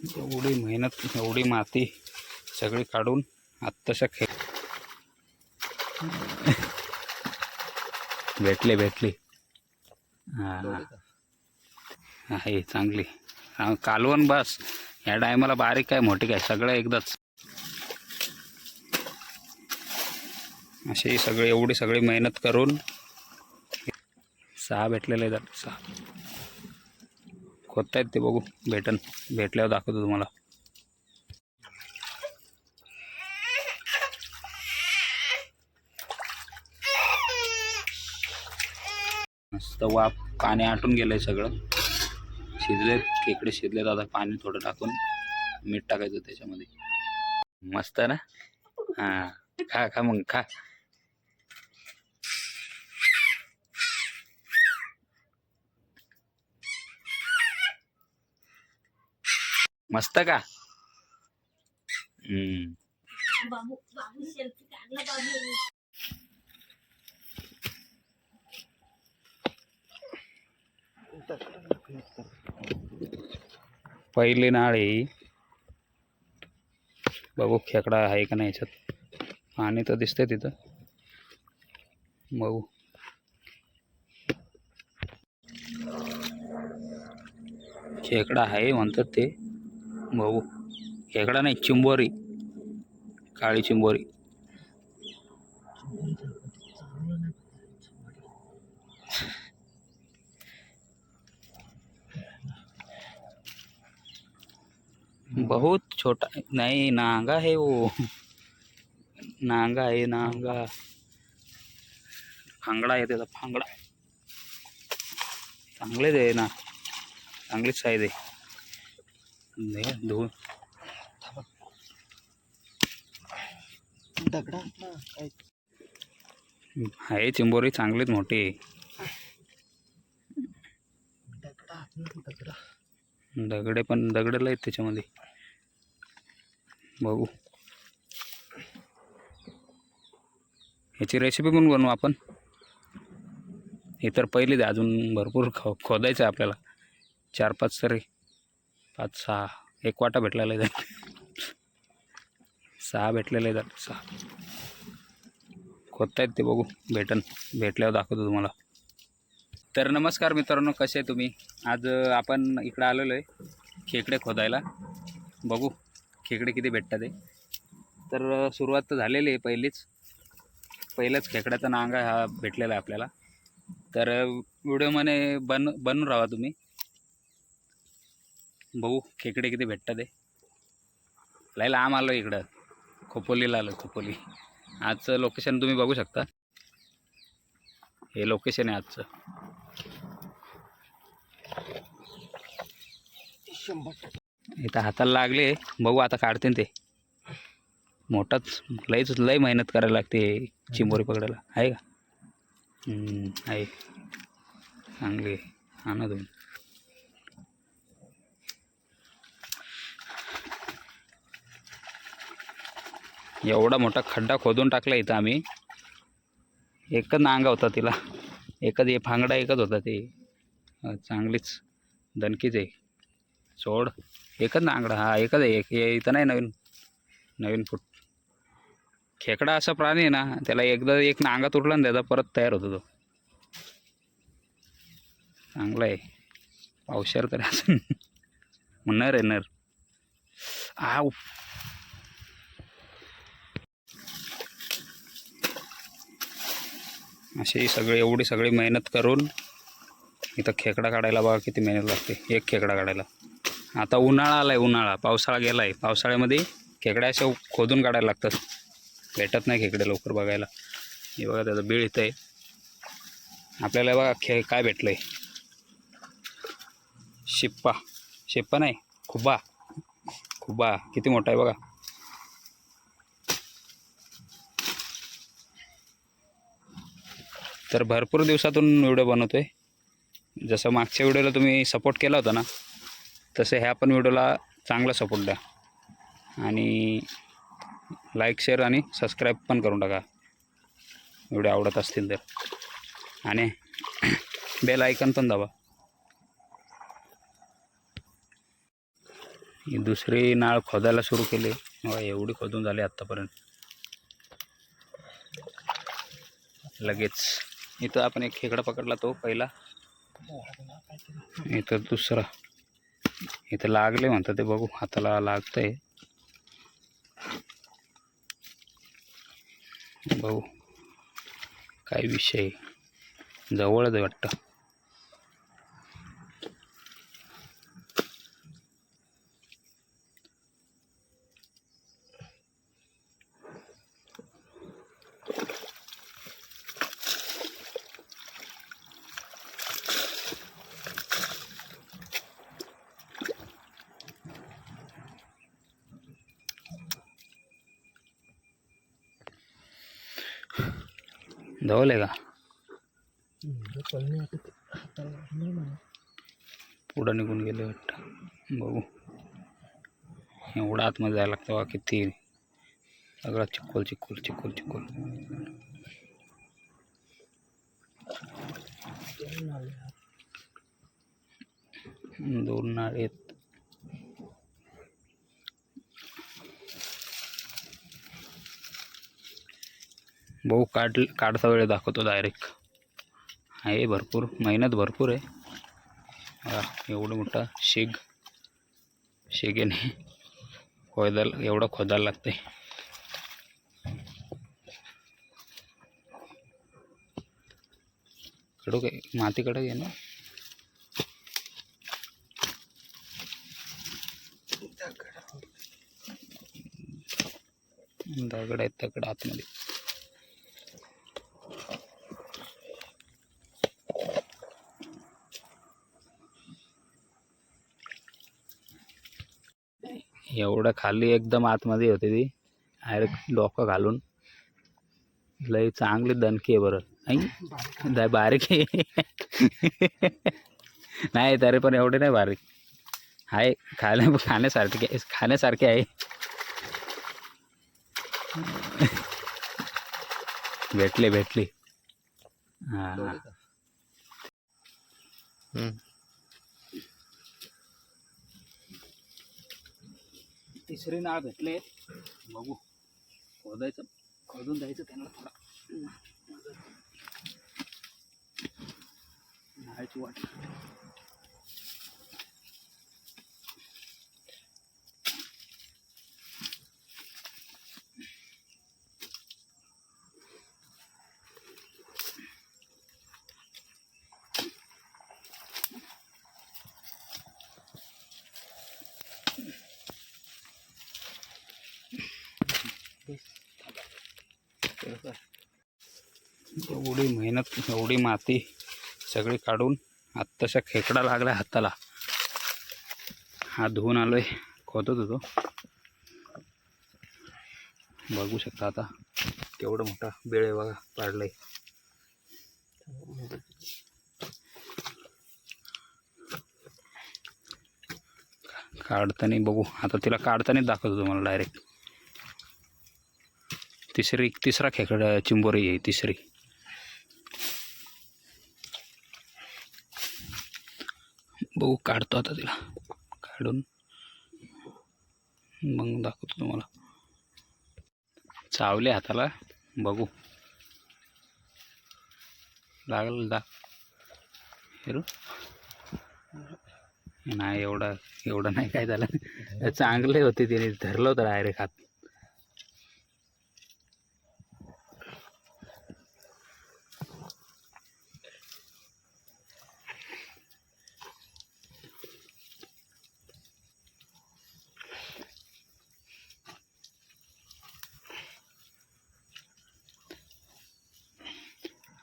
एवढी मेहनत एवढी माती सगळी काढून आत्ताशा खे भेटले भेटले. हां आहे चांगली. कालवण बस. या टायमाला बारीक काय मोठी काय सगळं एकदाच. अशी सगळी एवढी सगळी मेहनत करून सहा भेटलेले आहेत सहा. खोदतायत ते बघू. भेटन. भेटल्यावर दाखवतो तुम्हाला. मस्त वाफ. पाणी आटून गेलंय सगळं. शिजलेत. खेकडे शिजलेत आता. पाणी थोडं टाकून मीठ टाकायचं त्याच्यामध्ये. मस्त ना? हां. खा खा मग. खा. मस्त का? हम्म. पहिली नाळ. आहे बघू खेकडा आहे का नाही याच्यात. पाणी तर दिसतंय तिथं. बघू. खेकडा आहे म्हणतात ते. भाऊ खेकडा नाही चिंबोरी. काळी चिंबोरी. बहुत छोटा नहीं नांगा है वो. नांगा है नांगा. फांगडा आहे त्याचा फांगडा. चांगलेच आहे ना. चांगलीच साईज आहे. दे धुवून दगडा? आहे चिंबोरी चांगलीच मोठी. आहे दगडा. पण दगडेला आहेत त्याच्यामध्ये. बघू. ह्याची रेसिपी पण बनवू आपण. हे तर पहिली दे अजून भरपूर खो खोदायचं आपल्याला. चार पाच तरी. पाच सहा एक वाटा भेटलेला आहे त्यात. सहा आहे त्याला सहा. खोदतायत ते बघू. भेटन. भेटल्यावर दाखवतो तुम्हाला. तर नमस्कार मित्रांनो कसे आहे तुम्ही? आज आपण इकडं आलेलो आहे खेकडे खोदायला. बघू खेकडे किती भेटतात ते. तर सुरुवात तर झालेली आहे पहिलीच. पहिल्याच खेकड्याचा नांगा हा भेटलेला आहे आपल्याला. तर अ, व्हिडिओमध्ये बन बनून राहा तुम्ही. भाऊ खेकडे किती भेटतात ते लय लांब आलो इकडं. खोपोलीला आलो खोपोली. आजचं लोकेशन तुम्ही बघू शकता. हे लोकेशन आहे आजचं. इथं हाताला लागले. बघू आता काढते ते. मोठाच लईच लई मेहनत करायला लागते चिंबोरी पकडायला. आहे का? आहे. चांगली आहे. आणा तुम्ही. एवढा मोठा खड्डा खोदून टाकला इथं आम्ही. एकच नांगा होता तिला. एकच हे फांगडा एकच होता ते. चांगलीच दणकीच आहे. सोड एकच नांगडा हा एकच आहे. एक हे इथं नाही नवीन. नवीन फुट. खेकडा असा प्राणी आहे ना त्याला एकदा एक नांगा तुटला ना त्याचा परत तयार होतो तो. चांगला आहे. पावसार तर असं नर आहे नर. आऊ अशी सगळी एवढी सगळी मेहनत करून इथं खेकडा काढायला बघा किती मेहनत लागते. एक खेकडा काढायला. आता उन्हाळा आला आहे उन्हाळा. पावसाळा गेला आहे पावसाळ्यामध्ये खेकड्या अशा खोदून काढायला लागतात. भेटत नाही खेकडे लवकर बघायला. हे बघा त्याचं बीळ इथं आहे. आपल्याला बघा खे काय भेटलं आहे शिप्पा. शिप्पा नाही खुबा. खुबा. किती मोठा आहे बघा. तर भरपूर दिवसातून व्हिडिओ बनवतो आहे जसं मागच्या व्हिडिओला तुम्ही सपोर्ट केला होता ना तसं ह्या पण व्हिडिओला चांगला सपोर्ट द्या. आणि लाईक शेअर आणि सबस्क्राईब पण करून टाका. व्हिडिओ आवडत असतील तर. आणि बेल आयकन पण दाबा. दुसरी नाळ खोदायला सुरू केली. एवढी खोदून झाली आत्तापर्यंत. लगेच. इथं आपण एक खेकडा पकडला तो पहिला. इथं दुसरा. इथं लागले म्हणतात ते बघू हाताला लागतंय. बघू. काय विषय जवळच वाटतं. जवळ आहे का पळणे हाताला नाही म्हणा पुढं निघून गेले वाटतं बघू एवढा आतमध्ये जायला लागतं बा किती सगळा चिक्कोल चिक्कोल चिक्कोल चिक्कोल दोन आले दोन नाळे भाऊ काढ काढता वेळ दाखवतो डायरेक्ट आहे भरपूर मेहनत भरपूर आहे. एवढं मोठा शेग शेगेने खोदायला एवढं खोदायला लागते कडू काय मातीकडे घे ना? दगड आहेत दगड आतमध्ये. एवढं खाली एकदम आतमध्ये होते ती. डायरेक्ट डोकं घालून. लई चांगली दणकी आहे बरं. नाही बारीक आहे. नाही तरी पण एवढे नाही बारीक. आहे खाण्या खाण्यासारखे खाण्यासारखे आहे. भेटले भेटली. हां. तिसरी नाळ भेटले. बघू. खोदायचं. खोदून द्यायचं त्यांना थोडा. नाळाची वाट एवढी मेहनत एवढी माती सगळी काढून आत्ताशा खेकडा लागला हाताला. हा धुवून आलो आहे खोदत होतो. बघू शकता आता केवढं मोठा बेळ आहे बघा आहे काढताना बघू. आता तिला काढतानाच दाखवतो तुम्हाला डायरेक्ट तिसरी तिसरा खेकडा चिंबोरी आहे तिसरी. बघू काढतो आता तिला. काढून मग दाखवतो तुम्हाला. चावले हाताला बघू. लागल दा हेरू? नाही एवढं एवढं नाही काय झालं. चांगले होते तिने धरलं होतं डायरेक्ट हात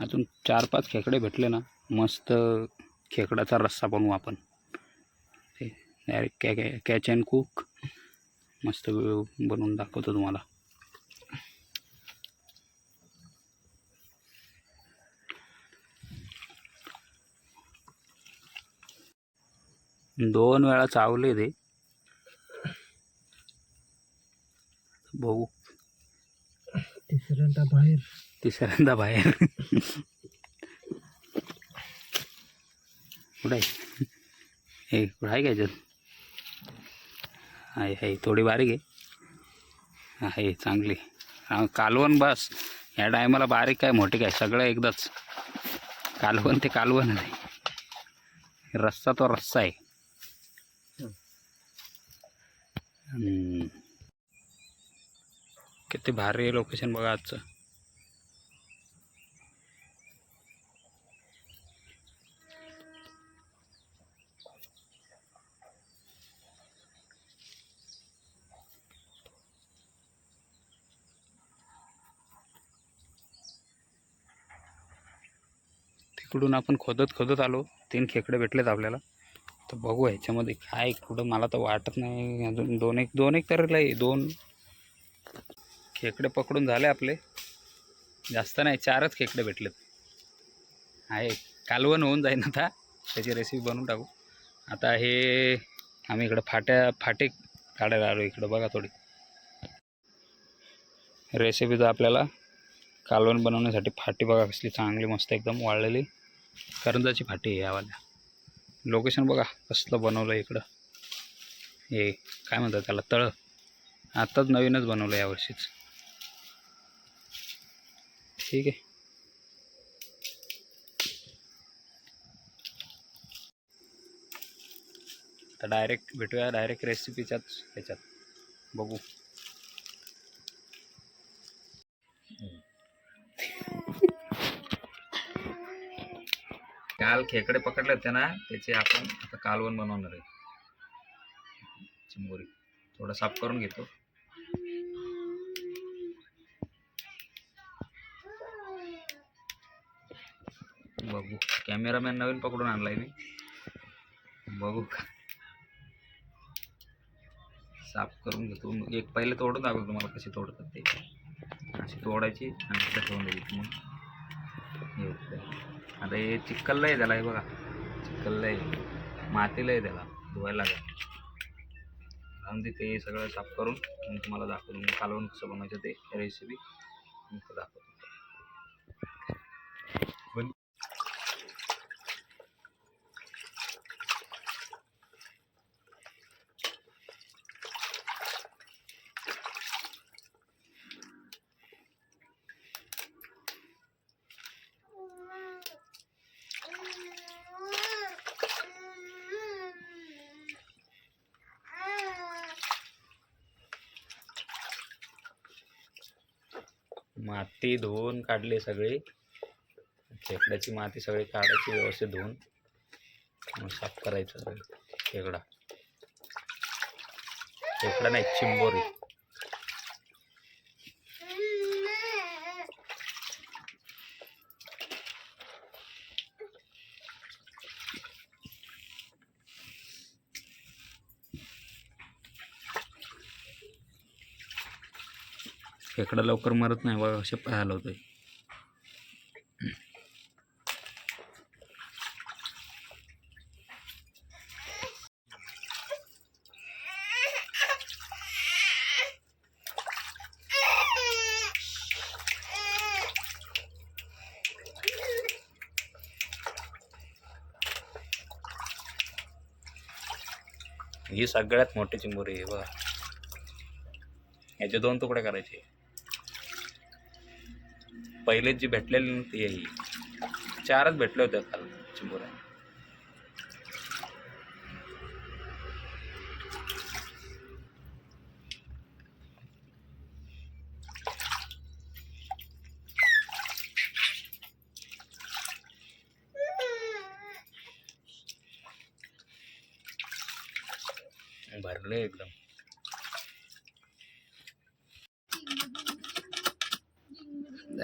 अजून चार पाच खेकडे भेटले ना मस्त खेकडाचा रस्सा बनवू आपण. ते डायरेक्ट कॅ कॅ कॅच अँड कुक मस्त बनवून दाखवतो तुम्हाला. दोन वेळा चावले ते. बघू. तिसऱ्यांदा बाहेर. तिसऱ्यांदा बाहेर. कुठं आहे? हे कुठं आहे का याच्यात आहे आहे. थोडी बारीक आहे. आहे चांगली. कालवण बस. या टायमाला बारीक काय मोठी काय? सगळं एकदाच. कालवण ते कालवण आहे. रस्सा तो रस्सा आहे. किती भारी आहे लोकेशन बघा आजचं. तिकडून आपण खोदत खोदत आलो. तीन खेकडे भेटलेत आपल्याला. तर बघू ह्याच्यामध्ये काय कुठं मला तर वाटत नाही. अजून दोन एक दोन एक तर लय दोन खेकडे पकडून झाले आपले. जास्त नाही चारच खेकडे भेटलेत. आहे कालवण होऊन जाईन आता. त्याची रेसिपी बनवून टाकू. आता हे आम्ही इकडं फाट्या फाटे काढायला आलो इकडं बघा थोडी. रेसिपीचा आपल्याला कालवण बनवण्यासाठी फाटी बघा कसली चांगली मस्त एकदम वाळलेली. करंजाची फाटी आहे यावाल्या. लोकेशन बघा कसलं बनवलं आहे इकडं. हे काय म्हणतात त्याला तळं. आत्ताच नवीनच बनवलं यावर्षीच. ठीक आहे. तर डायरेक्ट भेटूया डायरेक्ट रेसिपीच्याच ह्याच्यात. बघू. काल खेकडे पकडले होते ना त्याचे आपण आता कालवण बनवणार आहे. चिंबोरी. थोडं साफ करून घेतो. बघू. कॅमेरामॅन नवीन पकडून आणलाय मी. बघू. का साफ करून घेतो. एक पहिले तोडून दाखवतो तुम्हाला कशी तोडतात ते. अशी तोडायची आणि ठेवून द्यायची मग आता हे चिक्कलला आहे त्याला हे बघा. चिक्कलला आहे. मातीला आहे त्याला धुवायला लागेल. आणि ते सगळं साफ करून मग तुम्हाला दाखवतो. कालवण कसं बनवायचं ते रेसिपी मग दाखवतो पण माती धुवून काढली सगळी. खेकड्याची माती सगळी काढायची व्यवस्थित धुवून. साफ करायचं खेकडा खेकडा नाही चिंबोरी. खेकडा लवकर मरत नाही बघा कसे पाय हलवतोय. ही सगळ्यात मोठी चिंबोरी आहे बघा. याचे दोन तुकडे करायचे. पहिले जी भेटलेली नव्हती ही चारच भेटले होते काल चिंबोऱ्या भरले एकदम.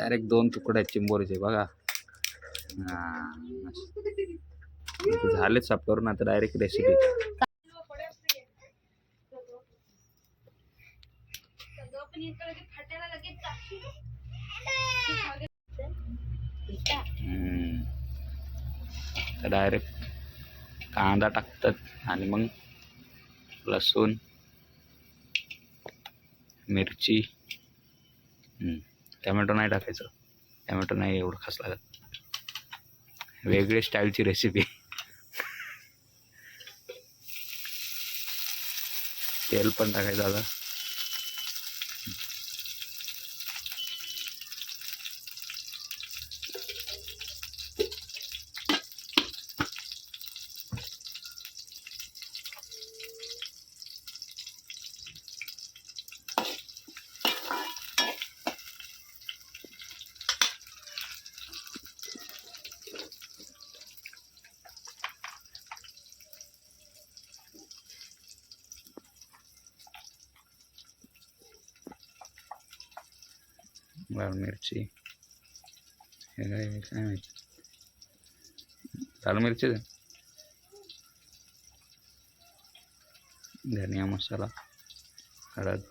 डायरेक्ट दोन तुकडे आहेत चिंबोरीचे बघा. झालेच साफ करून आता डायरेक्ट रेसिपी तर डायरेक्ट कांदा टाकतात आणि मग लसूण मिरची. हम्म. टॅमॅटो नाही टाकायचं. टॅमॅटो नाही एवढं खास लागत. वेगळी स्टाईलची रेसिपी तेल पण टाकायचं आता. लाल मिरची हे काय काय माहिती लाल मिरची आहे. धनिया मसाला हळद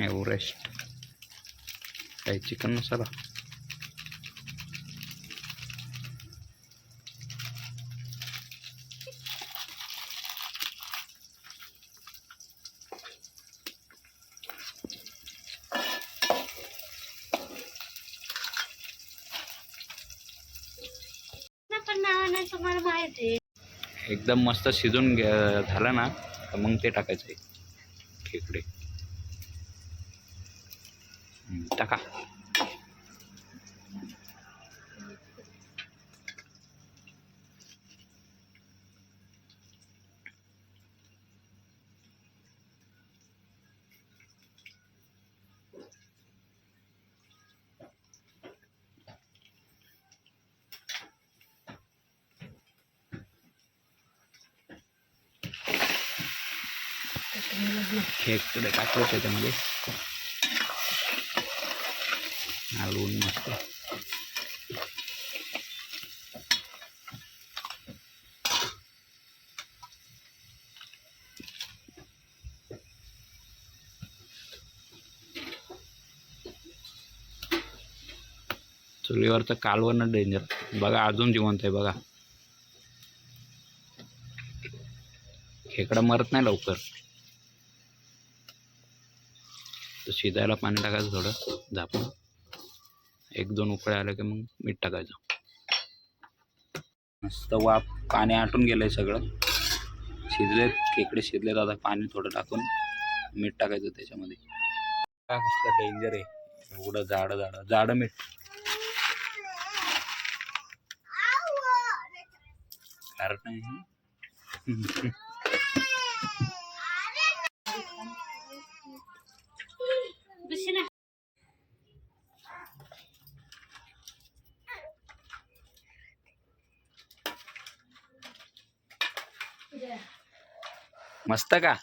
एव्हरेस्ट काही चिकन मसाला ना पण नाव नाही तुम्हाला माहीत आहे एकदम मस्त शिजून घ्या झालं ना तर मग ते टाकायचं. आहे खेकडे हम्म, टाका खेकडे टाकलं त्याच्यामध्ये. हलवून मस्त. चुलीवरचं कालवण डेंजर बघा अजून जिवंत आहे बघा. खेकडा मरत नाही लवकर तर शिजायला पाणी टाकायचं थोडं झापून एक दोन उकळे आले की मग मीठ टाकायचं. मस्त वाफ पाणी आटून गेलंय सगळं. शिजलेत खेकडे शिजलेत आता पाणी थोडं टाकून मीठ टाकायचं त्याच्यामध्ये. काय कसलं डेंजर आहे? एवढं जाडं जाडं जाडं मीठ. कारण मस्त का?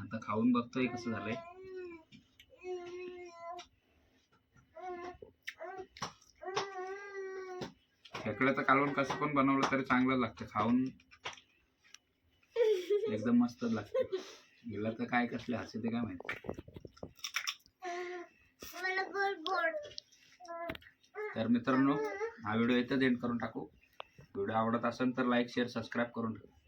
आता खाऊन बघतोय कसं झालंय. खेकड्याचं कालवण कसं पण बनवलं तरी चांगलं लागतं खाऊन एकदम मस्त लागतं. गेला तर काय कसले हसे ते काय माहिती. तर मित्रांनो हा व्हिडिओ इथंच एंड करून टाकू. व्हिडिओ आवडत असेल तर लाईक शेअर सबस्क्राईब करून ठेवा.